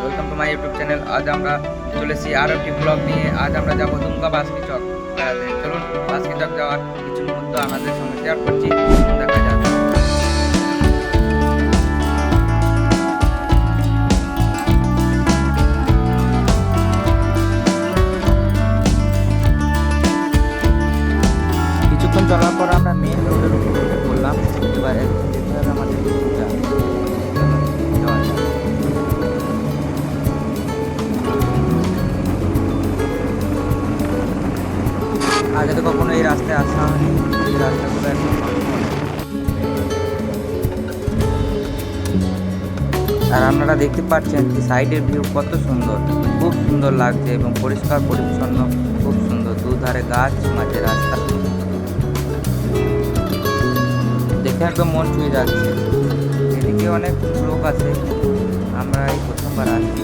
Welcome to my YouTube channel আজ আমরা চলে এসেছি আরও একটি ব্লগ নিয়ে। আজ আমরা যাব দুমকা বাসকি চক চলুন বাসকি চক যাওয়ার কিছু মুহূর্ত আমাদের সঙ্গে শেয়ার করছি। দেখা আগে তো কখনো এই রাস্তায় আসা হয়নি। এই রাস্তাগুলো একদম আর আপনারা দেখতে পাচ্ছেন যে সাইডের ভিউ কত সুন্দর, খুব সুন্দর লাগছে এবং পরিষ্কার পরিচ্ছন্ন, খুব সুন্দর। দুধারে গাছ, মাঝে রাস্তা। দেখে একদম মন ছুঁয়ে যাচ্ছে। এদিকে অনেক লোক আছে। আমরা এই প্রথমবার আসছি।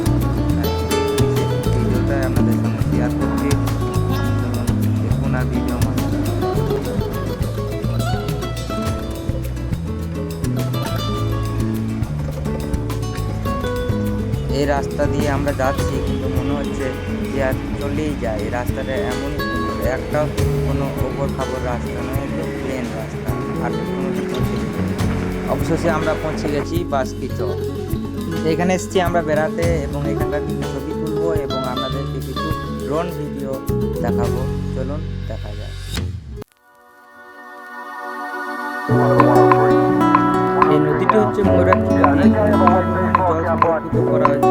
এই রাস্তা দিয়ে আমরা যাচ্ছি, কিন্তু মনে হচ্ছে যে আর চলেই যায়। এই রাস্তাটা এমন একটা কোনো ওপর খাবার রাস্তা নয় একদম প্লেন রাস্তা। আর কোনো অবশেষে আমরা পৌঁছে গেছি বাসকি চক। এখানে এসেছি আমরা বেড়াতে এবং এখানকার কিছু ছবি তুলবো এবং আপনাদেরকে কিছু ড্রোন ভিডিও দেখাবো। চলুন, দেখা যায় এই নদীটি হচ্ছে জল সংরক্ষিত করা হয়েছে।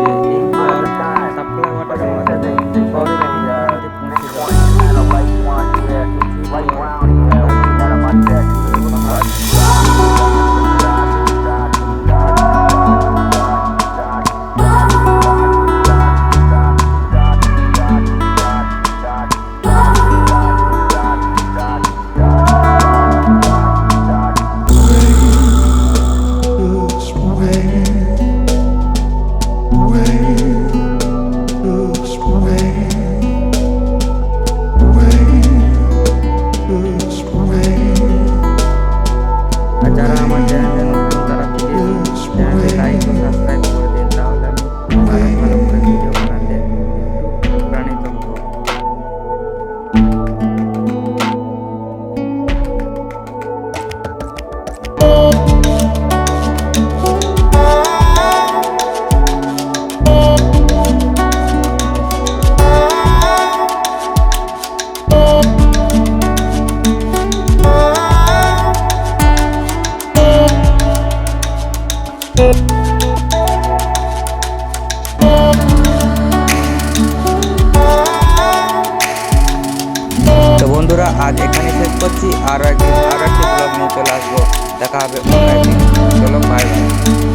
তো বন্ধুরা, আজ এখানে শেষ করছি। আর একদিন, আর একটি ব্লগ নিয়ে চলে আসব। দেখা হবে চলো বাই বাই